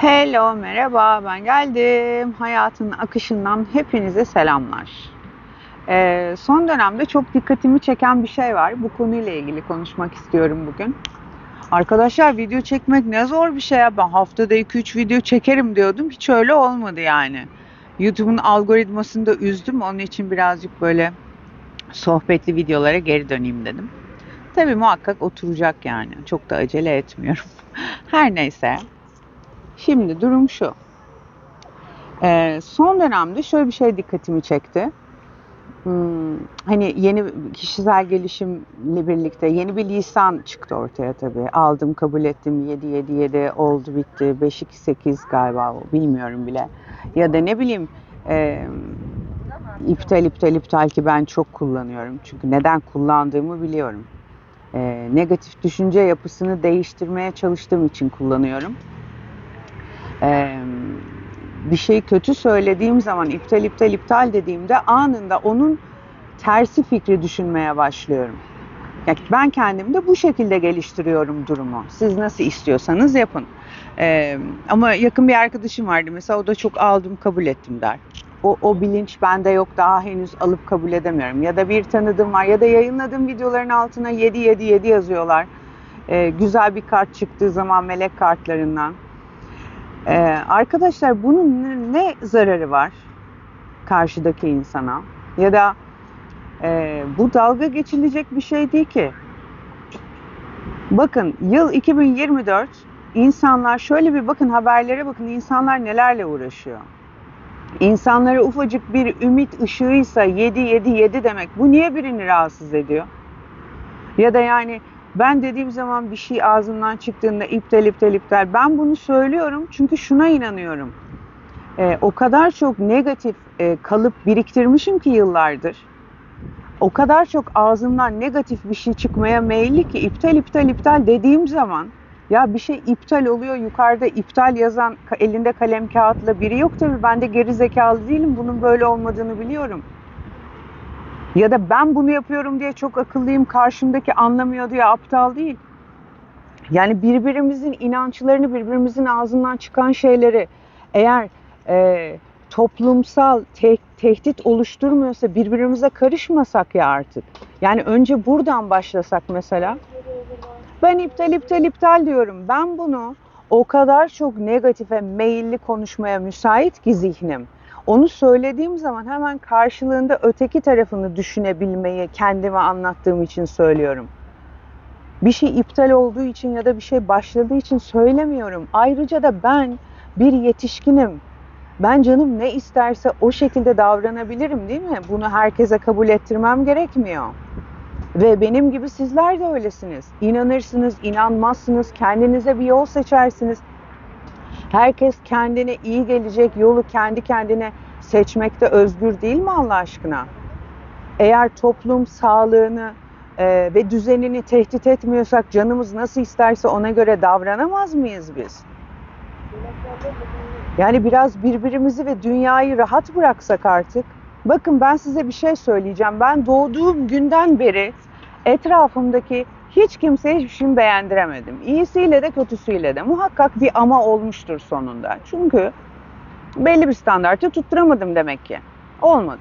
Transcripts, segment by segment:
Hello, merhaba, ben geldim. Hayatın akışından hepinize selamlar. Ee, son dönemde çok dikkatimi çeken bir şey var. Bu konuyla ilgili konuşmak istiyorum bugün. Arkadaşlar video çekmek ne zor bir şey ya. Ben haftada 2-3 video çekerim diyordum. Hiç öyle olmadı yani. YouTube'un algoritmasını da üzdüm. Onun için birazcık böyle sohbetli videolara geri döneyim dedim. Tabii muhakkak oturacak yani. Çok da acele etmiyorum. Her neyse. Şimdi durum şu. Ee, son dönemde şöyle bir şey dikkatimi çekti. Hmm, hani yeni kişisel gelişimle birlikte yeni bir lisan çıktı ortaya tabii. Aldım, kabul ettim. 7 7 7 oldu, bitti. 5 2 8 galiba. Bilmiyorum bile. Ya da ne bileyim e, iptal iptal iptal ki ben çok kullanıyorum. Çünkü neden kullandığımı biliyorum. E, negatif düşünce yapısını değiştirmeye çalıştığım için kullanıyorum. Ee, bir şey kötü söylediğim zaman iptal iptal iptal dediğimde anında onun tersi fikri düşünmeye başlıyorum. Yani ben kendimde bu şekilde geliştiriyorum durumu. Siz nasıl istiyorsanız yapın. Ee, ama yakın bir arkadaşım vardı mesela o da çok aldım kabul ettim der. O, o bilinç bende yok daha henüz alıp kabul edemiyorum. Ya da bir tanıdığım var ya da yayınladığım videoların altına 7 7 7 yazıyorlar. Ee, güzel bir kart çıktığı zaman melek kartlarından. Ee, arkadaşlar bunun ne, zararı var karşıdaki insana? Ya da e, bu dalga geçilecek bir şey değil ki. Bakın yıl 2024 insanlar şöyle bir bakın haberlere bakın insanlar nelerle uğraşıyor. İnsanlara ufacık bir ümit ışığıysa 7 7 7 demek. Bu niye birini rahatsız ediyor? Ya da yani ben dediğim zaman bir şey ağzımdan çıktığında iptal iptal iptal. Ben bunu söylüyorum çünkü şuna inanıyorum. Ee, o kadar çok negatif e, kalıp biriktirmişim ki yıllardır. O kadar çok ağzımdan negatif bir şey çıkmaya meyilli ki iptal iptal iptal dediğim zaman ya bir şey iptal oluyor yukarıda iptal yazan elinde kalem kağıtla biri yok tabii ben de geri zekalı değilim bunun böyle olmadığını biliyorum. Ya da ben bunu yapıyorum diye çok akıllıyım, karşımdaki anlamıyor diye aptal değil. Yani birbirimizin inançlarını, birbirimizin ağzından çıkan şeyleri eğer e, toplumsal te- tehdit oluşturmuyorsa birbirimize karışmasak ya artık. Yani önce buradan başlasak mesela. Ben iptal iptal iptal diyorum. Ben bunu o kadar çok negatife meyilli konuşmaya müsait ki zihnim. Onu söylediğim zaman hemen karşılığında öteki tarafını düşünebilmeyi kendime anlattığım için söylüyorum. Bir şey iptal olduğu için ya da bir şey başladığı için söylemiyorum. Ayrıca da ben bir yetişkinim. Ben canım ne isterse o şekilde davranabilirim değil mi? Bunu herkese kabul ettirmem gerekmiyor. Ve benim gibi sizler de öylesiniz. İnanırsınız, inanmazsınız, kendinize bir yol seçersiniz. Herkes kendine iyi gelecek yolu kendi kendine seçmekte özgür değil mi Allah aşkına? Eğer toplum sağlığını e, ve düzenini tehdit etmiyorsak canımız nasıl isterse ona göre davranamaz mıyız biz? Yani biraz birbirimizi ve dünyayı rahat bıraksak artık. Bakın ben size bir şey söyleyeceğim. Ben doğduğum günden beri etrafımdaki hiç kimseye hiçbir şeyimi beğendiremedim. İyisiyle de kötüsüyle de. Muhakkak bir ama olmuştur sonunda. Çünkü belli bir standartı tutturamadım demek ki. Olmadı.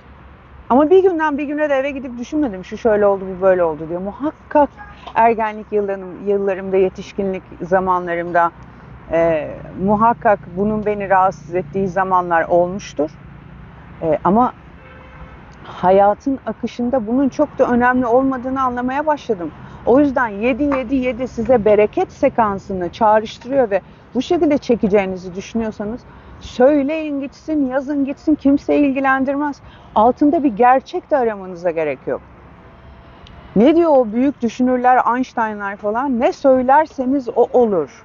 Ama bir günden bir güne de eve gidip düşünmedim şu şöyle oldu bu böyle oldu diye. Muhakkak ergenlik yıllarım, yıllarımda, yetişkinlik zamanlarımda e, muhakkak bunun beni rahatsız ettiği zamanlar olmuştur. E, ama hayatın akışında bunun çok da önemli olmadığını anlamaya başladım. O yüzden 7 7 7 size bereket sekansını çağrıştırıyor ve bu şekilde çekeceğinizi düşünüyorsanız söyleyin gitsin, yazın gitsin kimseyi ilgilendirmez. Altında bir gerçek de aramanıza gerek yok. Ne diyor o büyük düşünürler, Einsteinlar falan? Ne söylerseniz o olur.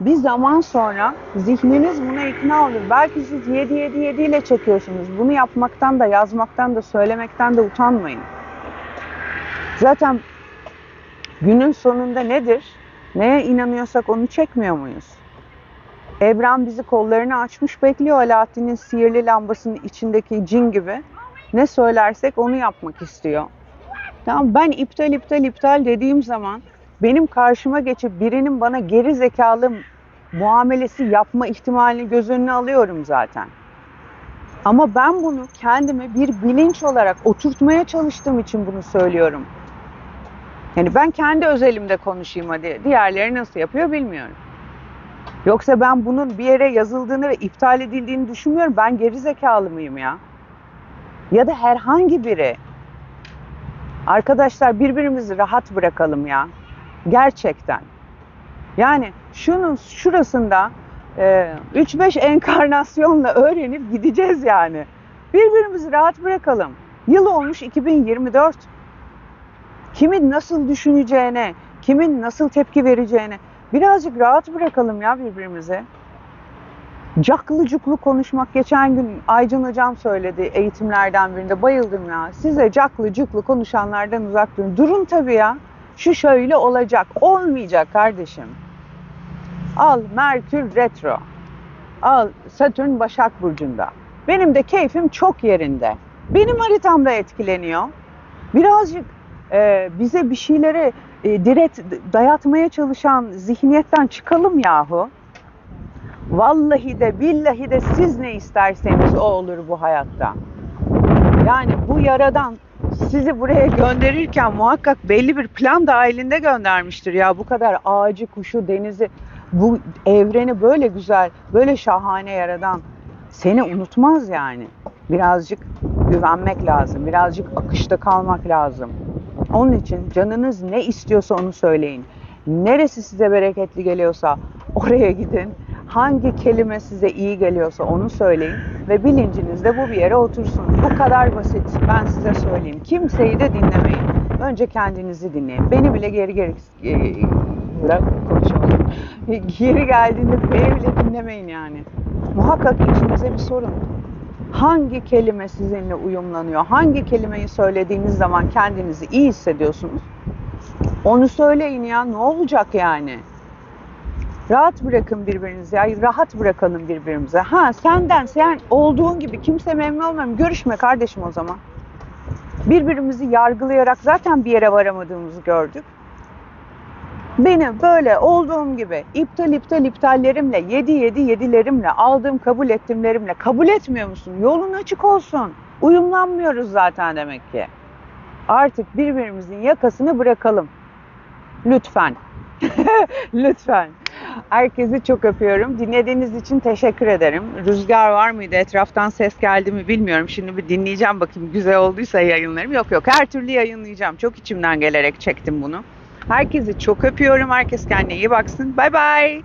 Bir zaman sonra zihniniz buna ikna olur. Belki siz 7 7 7 ile çekiyorsunuz. Bunu yapmaktan da, yazmaktan da, söylemekten de utanmayın. Zaten günün sonunda nedir? Neye inanıyorsak onu çekmiyor muyuz? Evren bizi kollarını açmış bekliyor Alaaddin'in sihirli lambasının içindeki cin gibi. Ne söylersek onu yapmak istiyor. Tamam ben iptal iptal iptal dediğim zaman benim karşıma geçip birinin bana geri zekalı muamelesi yapma ihtimalini göz önüne alıyorum zaten. Ama ben bunu kendime bir bilinç olarak oturtmaya çalıştığım için bunu söylüyorum. Yani ben kendi özelimde konuşayım hadi. Diğerleri nasıl yapıyor bilmiyorum. Yoksa ben bunun bir yere yazıldığını ve iptal edildiğini düşünmüyorum. Ben geri zekalı mıyım ya? Ya da herhangi biri. Arkadaşlar birbirimizi rahat bırakalım ya. Gerçekten. Yani şunun şurasında e, 3-5 enkarnasyonla öğrenip gideceğiz yani. Birbirimizi rahat bırakalım. Yıl olmuş 2024. Kimin nasıl düşüneceğine, kimin nasıl tepki vereceğine birazcık rahat bırakalım ya birbirimize. Caklı cuklu konuşmak geçen gün Aycan hocam söyledi eğitimlerden birinde bayıldım ya. Size caklı cuklu konuşanlardan uzak durun. Durun tabii ya. Şu şöyle olacak. Olmayacak kardeşim. Al Merkür retro. Al Satürn Başak Burcu'nda. Benim de keyfim çok yerinde. Benim haritamda etkileniyor. Birazcık e, bize bir şeyleri e, direkt dayatmaya çalışan zihniyetten çıkalım yahu. Vallahi de billahi de siz ne isterseniz o olur bu hayatta. Yani bu yaradan sizi buraya gönderirken muhakkak belli bir plan dahilinde göndermiştir ya. Bu kadar ağacı, kuşu, denizi, bu evreni böyle güzel, böyle şahane yaradan seni unutmaz yani. Birazcık güvenmek lazım, birazcık akışta kalmak lazım. Onun için canınız ne istiyorsa onu söyleyin. Neresi size bereketli geliyorsa oraya gidin. Hangi kelime size iyi geliyorsa onu söyleyin ve bilincinizde bu bir yere otursun. Bu kadar basit. Ben size söyleyeyim. Kimseyi de dinlemeyin. Önce kendinizi dinleyin. Beni bile geri geri e, konuşamadım. Geri geldiğinde beni bile dinlemeyin yani. Muhakkak içinize bir sorun. Hangi kelime sizinle uyumlanıyor? Hangi kelimeyi söylediğiniz zaman kendinizi iyi hissediyorsunuz? Onu söyleyin ya. Ne olacak yani? Rahat bırakın birbirinizi ya. Rahat bırakalım birbirimize. Ha senden sen olduğun gibi kimse memnun olmuyor. Görüşme kardeşim o zaman. Birbirimizi yargılayarak zaten bir yere varamadığımızı gördük. Beni böyle olduğum gibi iptal iptal iptallerimle, yedi yedi yedilerimle, aldığım kabul ettimlerimle kabul etmiyor musun? Yolun açık olsun. Uyumlanmıyoruz zaten demek ki. Artık birbirimizin yakasını bırakalım. Lütfen. Lütfen. Herkesi çok öpüyorum. Dinlediğiniz için teşekkür ederim. Rüzgar var mıydı? Etraftan ses geldi mi bilmiyorum. Şimdi bir dinleyeceğim bakayım güzel olduysa yayınlarım. Yok yok her türlü yayınlayacağım. Çok içimden gelerek çektim bunu. Herkesi çok öpüyorum. Herkes kendine iyi baksın. Bay bay.